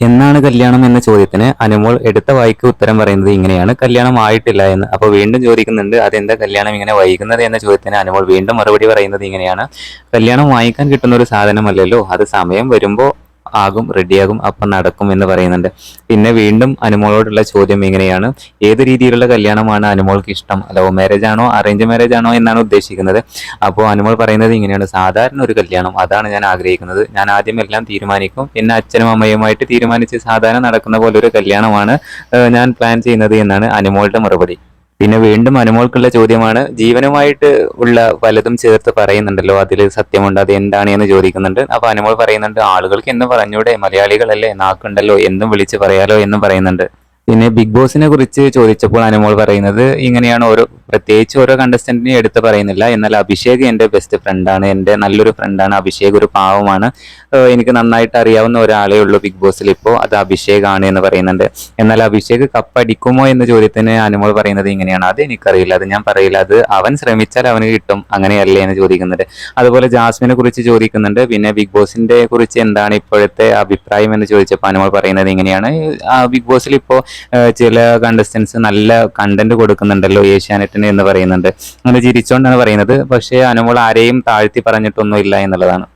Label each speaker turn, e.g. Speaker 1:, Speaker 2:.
Speaker 1: എന്നാണ് കല്യാണം എന്ന ചോദ്യത്തിന് അനുമോൾ എടുത്ത വായിക്ക് ഉത്തരം പറയുന്നത് ഇങ്ങനെയാണ്. കല്യാണം ആയിട്ടില്ല എന്ന് അപ്പോൾ വീണ്ടും ചോദിക്കുന്നുണ്ട് അതെന്താ കല്യാണം ഇങ്ങനെ വൈകുന്നത്? എന്ന ചോദ്യത്തിന് അനുമോൾ വീണ്ടും മറുപടി പറയുന്നത് ഇങ്ങനെയാണ്. കല്യാണം വാങ്ങിക്കാൻ കിട്ടുന്ന ഒരു സാധനമല്ലല്ലോ അത് സമയം വരുമ്പോൾ ആകും റെഡിയാകും അപ്പം നടക്കും എന്ന് പറയുന്നുണ്ട്. പിന്നെ വീണ്ടും അനുമോളോടുള്ള ചോദ്യം ഇങ്ങനെയാണ്. ഏത് രീതിയിലുള്ള കല്യാണമാണ് അനുമോൾക്ക് ഇഷ്ടം? ലവ് മാരേജ് ആണോ അറേഞ്ച് മാരേജ് ആണോ എന്നാണ് ഉദ്ദേശിക്കുന്നത്. അപ്പോൾ അനുമോൾ പറയുന്നത് ഇങ്ങനെയാണ്. സാധാരണ ഒരു കല്യാണം അതാണ് ഞാൻ ആഗ്രഹിക്കുന്നത്. ഞാൻ ആദ്യം എല്ലാം തീരുമാനിക്കും. പിന്നെ അച്ഛനും അമ്മയുമായിട്ട് തീരുമാനിച്ച് സാധാരണ നടക്കുന്ന പോലെ ഒരു കല്യാണമാണ് ഞാൻ പ്ലാൻ ചെയ്യുന്നത് എന്നാണ് അനുമോളുടെ മറുപടി. പിന്നെ വീണ്ടും അനുമോൾക്കുള്ള ചോദ്യമാണ്. ജീവനുമായിട്ട് ഉള്ള പലതും ചേർത്ത് പറയുന്നുണ്ടല്ലോ. അതിൽ സത്യമുണ്ട് അത് എന്താണ് എന്ന് ചോദിക്കുന്നുണ്ട്. അപ്പൊ അനുമോൾ പറയുന്നുണ്ട് ആളുകൾക്ക് എന്ന് പറഞ്ഞൂടെ? മലയാളികളല്ലേ? നാക്കുണ്ടല്ലോ? എന്നും വിളിച്ച് പറയാലോ? എന്നും പറയുന്നുണ്ട്. പിന്നെ ബിഗ് ബോസിനെ കുറിച്ച് ചോദിച്ചപ്പോൾ അനുമോൾ പറയുന്നത് ഇങ്ങനെയാണ് ഓരോ പ്രത്യേകിച്ച് ഓരോ കണ്ടസ്റ്റന്റിനെ എടുത്ത് പറയുന്നില്ല. എന്നാൽ അഭിഷേക് എന്റെ ബെസ്റ്റ് ഫ്രണ്ടാണ് എന്റെ നല്ലൊരു ഫ്രണ്ടാണ് അഭിഷേക് ഒരു പാവമാണ്. എനിക്ക് നന്നായിട്ട് അറിയാവുന്ന ഒരാളേ ഉള്ളൂ ബിഗ് ബോസിൽ ഇപ്പോൾ. അത് അഭിഷേക് ആണ് എന്ന് പറയുന്നുണ്ട്. എന്നാൽ അഭിഷേക് കപ്പടിക്കുമോ എന്ന ചോദ്യത്തിന് അനുമോൾ പറയുന്നത് ഇങ്ങനെയാണ്. അത് എനിക്കറിയില്ല. അത് ഞാൻ പറയില്ല. അത് അവൻ ശ്രമിച്ചാൽ അവന് കിട്ടും. അങ്ങനെയല്ലേ എന്ന് ചോദിക്കുന്നുണ്ട്. അതുപോലെ ജാസ്മിനെ കുറിച്ച് ചോദിക്കുന്നുണ്ട്. പിന്നെ ബിഗ് ബോസിന്റെ കുറിച്ച് എന്താണ് ഇപ്പോഴത്തെ അഭിപ്രായം എന്ന് ചോദിച്ചപ്പോൾ അനുമോൾ പറയുന്നത് ഇങ്ങനെയാണ്. ബിഗ് ബോസിൽ ഇപ്പോൾ ചില കണ്ടസ്റ്റൻസ് നല്ല കണ്ടന്റ് കൊടുക്കുന്നുണ്ടല്ലോ. ഏഷ്യാനെറ്റിന് എന്ന് പറയുന്നുണ്ട്. അങ്ങനെ ചിരിച്ചുകൊണ്ടാണ് പറയുന്നത്. പക്ഷേ അനുമോൾ ആരെയും താഴ്ത്തി പറഞ്ഞിട്ടൊന്നും ഇല്ല എന്നുള്ളതാണ്.